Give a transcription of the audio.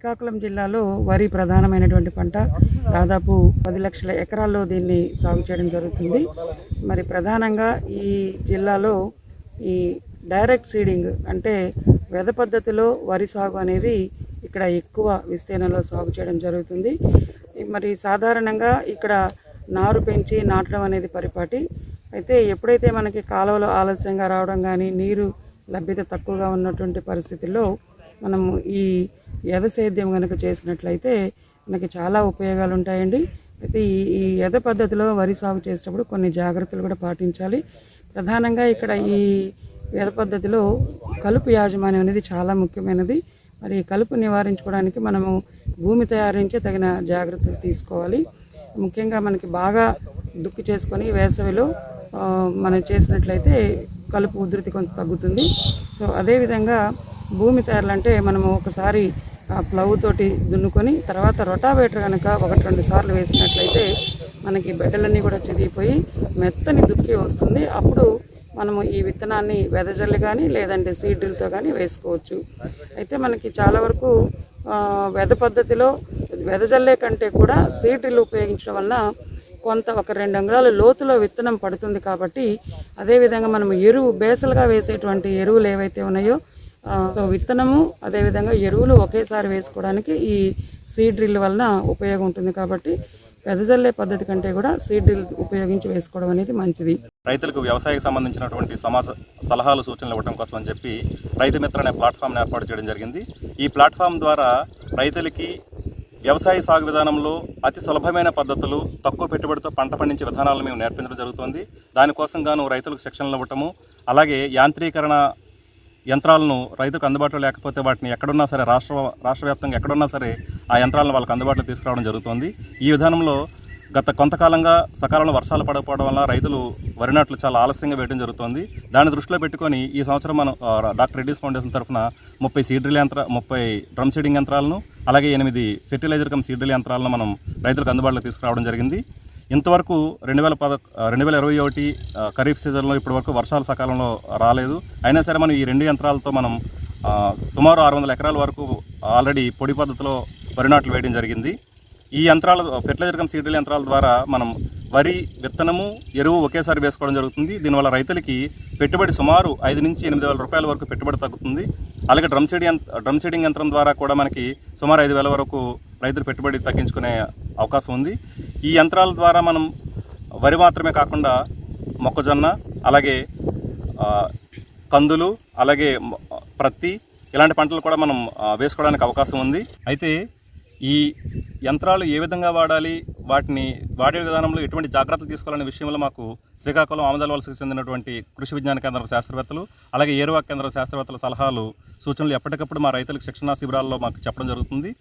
శ్రీకాకుళం జిల్లాలో వరి ప్రధానమైనటువంటి పంట. దాదాపు పది లక్షల ఎకరాల్లో దీన్ని సాగు చేయడం జరుగుతుంది. మరి ప్రధానంగా ఈ జిల్లాలో ఈ డైరెక్ట్ సీడింగ్ అంటే వెద పద్ధతిలో వరి సాగు అనేది ఇక్కడ ఎక్కువ విస్తీర్ణంలో సాగు చేయడం జరుగుతుంది. మరి సాధారణంగా ఇక్కడ నారు పెంచి నాటడం అనేది పరిపాటి. అయితే ఎప్పుడైతే మనకి కాలువలు ఆలస్యంగా రావడం కానీ నీరు లభ్యత తక్కువగా ఉన్నటువంటి పరిస్థితుల్లో మనము ఈ ఎద సేద్యం కనుక చేసినట్లయితే మనకి చాలా ఉపయోగాలు ఉంటాయండి అయితే ఈ ఈ ఎద పద్ధతిలో వరి సాగు చేసేటప్పుడు కొన్ని జాగ్రత్తలు కూడా పాటించాలి. ప్రధానంగా ఇక్కడ ఈ ఎద పద్ధతిలో కలుపు యాజమాన్యం అనేది చాలా ముఖ్యమైనది. మరి కలుపు నివారించుకోవడానికి మనము భూమి తయారించే తగిన జాగ్రత్తలు తీసుకోవాలి. ముఖ్యంగా మనకి బాగా దుక్కి చేసుకొని వేసవిలో మనం చేసినట్లయితే కలుపు ఉధృతి కొంత తగ్గుతుంది. సో అదేవిధంగా భూమి తేరాలంటే మనము ఒకసారి ప్లవ్ తోటి దున్నుకొని తర్వాత రొటావేటర్ కనుక ఒకటి రెండు సార్లు వేసినట్లయితే మనకి బెడ్డలన్నీ కూడా చిరిగిపోయి మెత్తని దుక్కి వస్తుంది. అప్పుడు మనము ఈ విత్తనాన్ని వెదజల్లి కానీ లేదంటే సీడ్రిల్తో కానీ వేసుకోవచ్చు. అయితే మనకి చాలా వరకు వెద పద్ధతిలో వెదజల్లే కంటే కూడా సీడ్రిల్ ఉపయోగించడం వలన కొంత ఒక రెండు అంగుళాల లోతులో విత్తనం పడుతుంది కాబట్టి అదేవిధంగా మనం ఎరువు బేసలుగా వేసేటువంటి ఎరువులు ఏవైతే ఉన్నాయో సో విత్తనము అదేవిధంగా ఎరువులు ఒకేసారి వేసుకోవడానికి ఈ సీడ్ డ్రిల్ వలన ఉపయోగం ఉంటుంది కాబట్టి పెదజల్లే పద్ధతి కంటే కూడా సీడ్ డ్రిల్ ఉపయోగించి వేసుకోవడం అనేది మంచిది. రైతులకు వ్యవసాయకు సంబంధించినటువంటి సమాజ సలహాలు సూచనలు ఇవ్వడం కోసం అని చెప్పి రైతు మిత్ర అనే ప్లాట్ఫామ్ని ఏర్పాటు చేయడం జరిగింది. ఈ ప్లాట్ఫామ్ ద్వారా రైతులకి వ్యవసాయ సాగు విధానంలో అతి సులభమైన పద్ధతులు తక్కువ పెట్టుబడితో పంట పండించే విధానాలను మేము నేర్పించడం జరుగుతుంది. దానికోసం గాను రైతులకు శిక్షణలు ఇవ్వటము అలాగే యాంత్రీకరణ యంత్రాలను రైతుకు అందుబాటులో లేకపోతే వాటిని ఎక్కడున్నా సరే రాష్ట్ర రాష్ట్ర వ్యాప్తంగా ఎక్కడున్నా సరే ఆ యంత్రాలను వాళ్ళకి అందుబాటులో తీసుకురావడం జరుగుతుంది. ఈ విధానంలో గత కొంతకాలంగా సకాలంలో వర్షాలు పడకపోవడం వల్ల రైతులు వరి నాట్లు చాలా ఆలస్యంగా వేయడం జరుగుతుంది. దాన్ని దృష్టిలో పెట్టుకొని ఈ సంవత్సరం మనం డాక్టర్ రెడ్డిస్ ఫౌండేషన్ తరఫున ముప్పై సీడ్రిల్ యంత్ర ముప్పై డ్రమ్ సీడింగ్ యంత్రాలను అలాగే ఎనిమిది ఫెర్టిలైజర్ కమ్ సీడ్రిల్ యంత్రాలను మనం రైతులకు అందుబాటులో తీసుకురావడం జరిగింది. ఇంతవరకు రెండు వేల పద రెండు వేల ఇరవై ఒకటి ఖరీఫ్ సీజన్లో ఇప్పటి వరకు వర్షాలు సకాలంలో రాలేదు. అయినా సరే మనం ఈ రెండు యంత్రాలతో మనం సుమారు ఆరు వందల ఎకరాల వరకు ఆల్రెడీ పొడి పద్ధతిలో వరి నాట్లు వేయడం జరిగింది. ఈ యంత్రాల ఫెర్టిలైజర్ కమ్ సీడ్రిల్ యంత్రాల ద్వారా మనం వరి విత్తనము ఎరువు ఒకేసారి వేసుకోవడం జరుగుతుంది. దీనివల్ల రైతులకి పెట్టుబడి సుమారు ఐదు నుంచి ఎనిమిది వేల రూపాయల వరకు పెట్టుబడి తగ్గుతుంది. అలాగే డ్రమ్ సీడ్ యంత్ర డ్రమ్ సీడింగ్ యంత్రం ద్వారా కూడా మనకి సుమారు ఐదు వేల వరకు రైతులు పెట్టుబడి తగ్గించుకునే అవకాశం ఉంది. ఈ యంత్రాల ద్వారా మనం వరి మాత్రమే కాకుండా మొక్కజొన్న అలాగే కందులు అలాగే ప్రత్తి ఇలాంటి పంటలు కూడా మనం వేసుకోవడానికి అవకాశం ఉంది. అయితే ఈ యంత్రాలు ఏ విధంగా వాడాలి వాటిని వాడే విధానంలో ఎటువంటి జాగ్రత్తలు తీసుకోవాలనే విషయంలో మాకు శ్రీకాకుళం ఆమదాల వలసకు చెందినటువంటి కృషి విజ్ఞాన కేంద్రం శాస్త్రవేత్తలు అలాగే ఏరువా కేంద్ర శాస్త్రవేత్తల సలహాలు సూచనలు ఎప్పటికప్పుడు మా రైతులకు శిక్షణా శిబిరాల్లో మాకు చెప్పడం జరుగుతుంది.